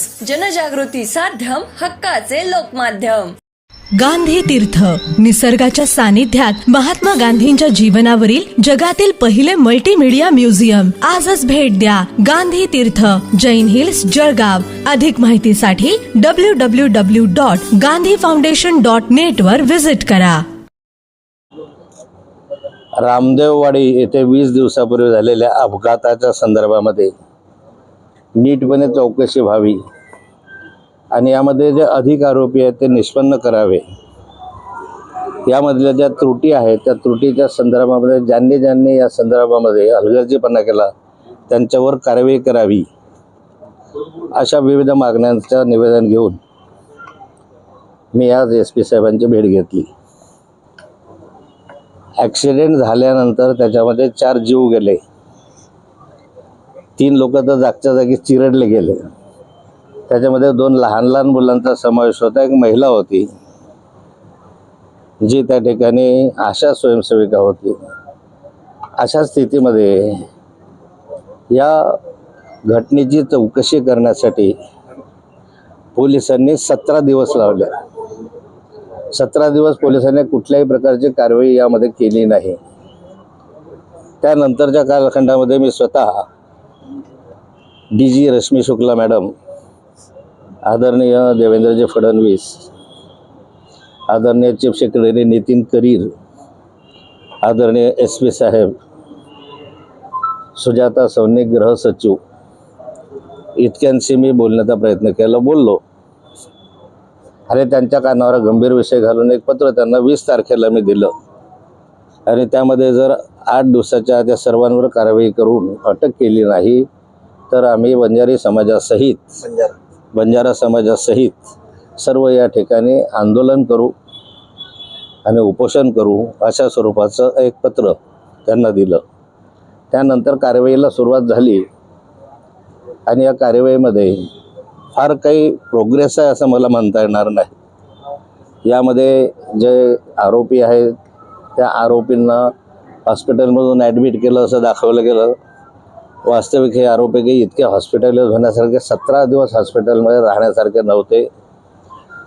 News. जनजागृती साध्यम हक्काचे लोकमाध्यम. गांधी तीर्थ. निसर्गाच्या सानिध्यात महात्मा गांधींच्या जीवनावरील जगातील पहिले मल्टीमीडिया म्युझियम आजच भेट द्या गांधी तीर्थ. जैन हिल्स जळगाव. अधिक माहितीसाठी W W W dot Gandhi foundation dot net वर विजिट करा. रामदेववाडी येथे वीस दिवसापूर्वी झालेल्या अपघाताच्या संदर्भामध्ये नीटपणे चौकशी व्हावी. आणि यामध्ये जे अधिक आरोपी आहेत ते निष्पन्न करावे. यामधल्या ज्या त्रुटी आहेत त्या त्रुटीच्या संदर्भामध्ये ज्यांनी ज्यांनी या संदर्भामध्ये हलगर्जीपणा केला त्यांच्यावर कारवाई करावी अशा विविध मागण्यांचं निवेदन घेऊन मी आज एस पी साहेबांची भेट घेतली. ॲक्सिडेंट झाल्यानंतर त्याच्यामध्ये चार जीव गेले. तीन लोक तर जागच्या जागी चिरडले गेले. त्याच्यामध्ये दोन लहान लहान मुलांचा समावेश होता एक महिला होती जी त्या ठिकाणी आशा स्वयंसेविका होती. अशा स्थितीमध्ये या घटनेची चौकशी करण्यासाठी पोलिसांनी सतरा दिवस लावले. सतरा दिवस पोलिसांनी कुठल्याही प्रकारची कारवाई यामध्ये केली नाही. त्यानंतरच्या कालखंडामध्ये मी स्वतः D G Rashmi Shukla madam आदरणीय देवेंद्रजी फडणवीस आदरणीय चीफ सेक्रेटरी नितीन करीर आदरणीय एस पी साहेब सुजाता सौनिक गृह सचिव इतक्यांशी मी बोलण्याचा प्रयत्न केला बोललो. अरे त्यांच्या कानावर गंभीर विषय घालून एक पत्र त्यांना वीस तारखेला मी दिलं. आणि त्यामध्ये जर आठ दिवसाच्या त्या सर्वांवर कारवाई करून अटक केली नाही तर आम्ही बंजारी समाजासहित बंजारा. समाजासहित सर्व या ठिकाणी आंदोलन करू आणि उपोषण करू अशा स्वरूपाचं एक पत्र त्यांना दिलं. त्यानंतर कारवाईला सुरुवात झाली आणि या कारवाईमध्ये फार काही प्रोग्रेस आहे असं मला म्हणता येणार नाही. यामध्ये जे आरोपी आहेत त्या आरोपींना हॉस्पिटलमधून ॲडमिट केलं असं दाखवलं गेलं. वास्तविक हे आरोपी काही इतके हॉस्पिटलाइज होण्यासारखे सतरा दिवस हॉस्पिटलमध्ये राहण्यासारखे नव्हते.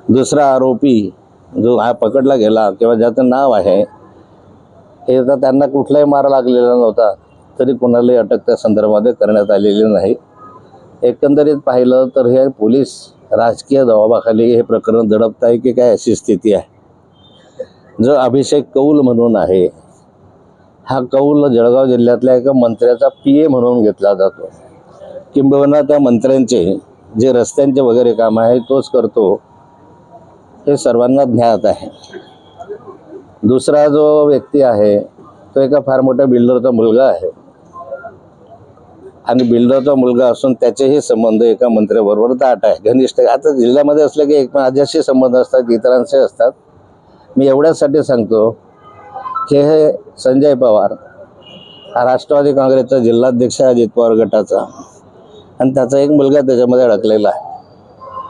दुसरा आरोपी जो हा पकडला गेला किंवा ज्याचं नाव आहे हे तर त्यांना कुठलाही मार लागलेला नव्हता तरी कुणालाही अटक त्या संदर्भामध्ये करण्यात आलेली नाही. एकंदरीत पाहिलं तर हे पोलीस राजकीय दबावाखाली हे प्रकरण दडपत आहे की काय अशी स्थिती आहे. जो अभिषेक कौल म्हणून आहे हा कौल जळगाव जिल्ह्यातल्या एका मंत्र्याचा पी ए म्हणून घेतला जातो. किंबहुना त्या मंत्र्यांचे जे रस्त्यांचे वगैरे काम आहे तोच करतो हे सर्वांना ज्ञात आहे. दुसरा जो व्यक्ती आहे तो एका फार मोठ्या बिल्डरचा मुलगा आहे. आणि बिल्डरचा मुलगा असून त्याचेही संबंध एका मंत्र्याबरोबर दाट आहे. घनिष्ठ आता जिल्ह्यामध्ये असलं की एक माझ्याशी संबंध असतात इतरांशी असतात. मी एवढ्यासाठी सांगतो की हे संजय पवार. हा राष्ट्रवादी काँग्रेसचा जिल्हाध्यक्ष अजित पवार गटाचा. आणि त्याचा एक मुलगा त्याच्यामध्ये अडकलेला आहे.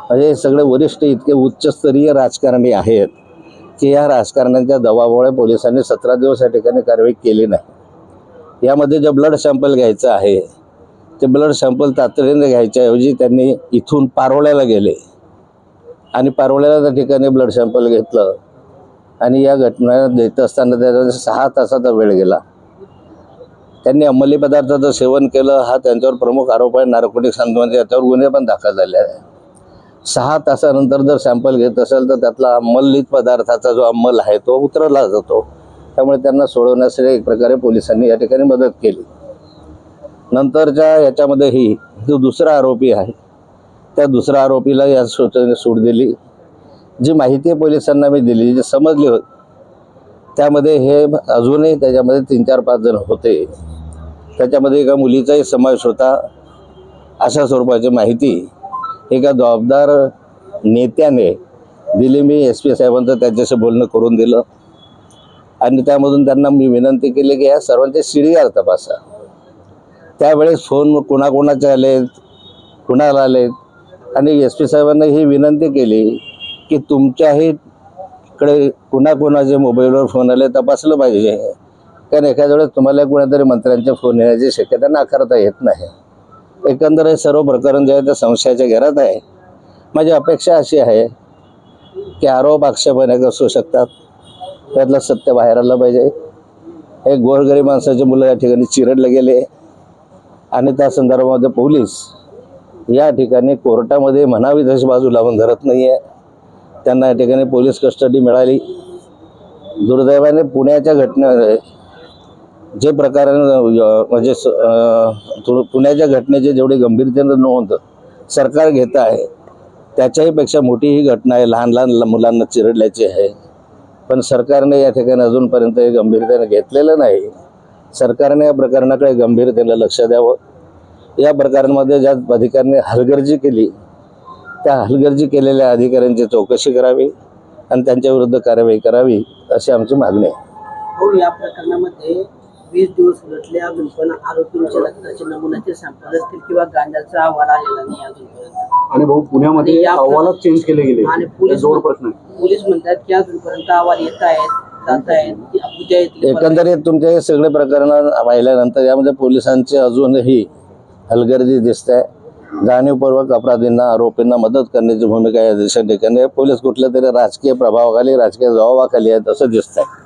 म्हणजे हे सगळे वरिष्ठ इतके उच्चस्तरीय राजकारणी आहेत की या राजकारण्यांच्या दबावामुळे पोलिसांनी सतरा दिवस या ठिकाणी कारवाई केली नाही. यामध्ये जे ब्लड सॅम्पल घ्यायचं आहे ते ब्लड सॅम्पल तातडीने घ्यायच्याऐवजी त्यांनी इथून पारोळ्याला गेले. आणि पारोळ्याला त्या ठिकाणी ब्लड सॅम्पल घेतलं. आणि या घटना देत असताना त्याचा सहा तासाचा वेळ गेला. त्यांनी अंमली पदार्थाचं सेवन केलं हा त्यांच्यावर प्रमुख आरोप आहे. नार्कोटिक संबंधी याच्यावर गुन्हे पण दाखल झाले आहे सहा तासानंतर जर सॅम्पल घेत असेल तर त्यातला अंमलित पदार्थाचा जो अंमल आहे तो उतरवला जातो. त्यामुळे त्यांना सोडवण्यासाठी एक प्रकारे पोलिसांनी या ठिकाणी मदत केली. नंतरच्या याच्यामध्येही जो दुसरा आरोपी आहे त्या दुसऱ्या आरोपीला या सूचनेने सूट दिली. जी माहिती पोलिसांना मी दिली जी समजली होती. त्यामध्ये हे अजूनही त्याच्यामध्ये तीन चार पाच जण होते. त्याच्यामध्ये एका मुलीचाही समावेश होता. अशा स्वरूपाची माहिती एका जबाबदार नेत्याने दिली. मी एस पी साहेबांचं त्यांच्याशी बोलणं करून दिलं. आणि त्यामधून त्यांना मी विनंती केली की या सर्वांचे सीडीआर तपासा. त्यावेळेस फोन कोणाकोणाचे आलेत कुणाला आलेत? आणि एस पी साहेबांना ही विनंती केली की तुमच्याही इकडे कुणाकुणाचे मोबाईलवर फोन आले तपासलं पाहिजे. कारण एखाद्या वेळेस तुम्हाला कोणीतरी मंत्र्यांचे फोन येण्याची शक्यता नाकारता येत नाही. एकंदर हे सर्व प्रकरण जे आहे ते संशयाच्या घरात आहे. माझी अपेक्षा अशी आहे की आरोप आक्षेप अनेक असू शकतात. त्यातलं सत्य बाहेर आलं पाहिजे. हे गोरगरीब माणसाचे मुलं या ठिकाणी चिरडले गेले. आणि त्या संदर्भामध्ये पोलीस या ठिकाणी कोर्टामध्ये म्हणावी तशी बाजू लावून धरत नाही आहे त्यांना या ठिकाणी पोलीस कस्टडी मिळाली. दुर्दैवाने पुण्याच्या घटने जे प्रकारानं म्हणजे स- पुण्याच्या घटनेची जेवढी गंभीरतेनं नोंद सरकार घेत आहे त्याच्याहीपेक्षा मोठी ही घटना आहे. लहान लहान मुलांना चिरडल्याची आहे. पण सरकारने या ठिकाणी अजूनपर्यंत हे गंभीरतेनं घेतलेलं नाही. सरकारने या प्रकरणाकडे गंभीरतेनं लक्ष द्यावं. या प्रकारांमध्ये ज्या अधिकाऱ्यांनी हलगर्जी केली त्या हलगर्जी केलेल्या अधिकाऱ्यांची चौकशी करावी आणि त्यांच्याविरुद्ध कारवाई करावी अशी आमची मागणी आहे. हो या प्रकरणामध्ये वीस दिवस उलटले अजून पण आरोपींच्या रक्ताचे नमुन्याचे सॅम्पल असतील किंवा गांजाचा अहवाल आलेला नाही अजूनपर्यंत. आणि भाऊ पुण्यामध्ये या- अहवालात चेंज केले गेले. आणि हे पोलीस जोड प्रश्न आहे. पोलीस म्हणतात की अजूनपर्यंत अहवाल येत आहेत जात आहेत ती उद्या येतील एकंदरीत तुमचे हे सगळे प्रकरण पाहिल्यानंतर यामध्ये पोलिसांची अजूनही हलगर्जी दिसत. आहे जाणीवपूर्वक अपराधींना आरोपींना मदत करण्याची भूमिका या दिशा पोलीस कुठल्या तरी राजकीय प्रभावाखाली राजकीय जबाबाखाली आहेत असं दिसत आहे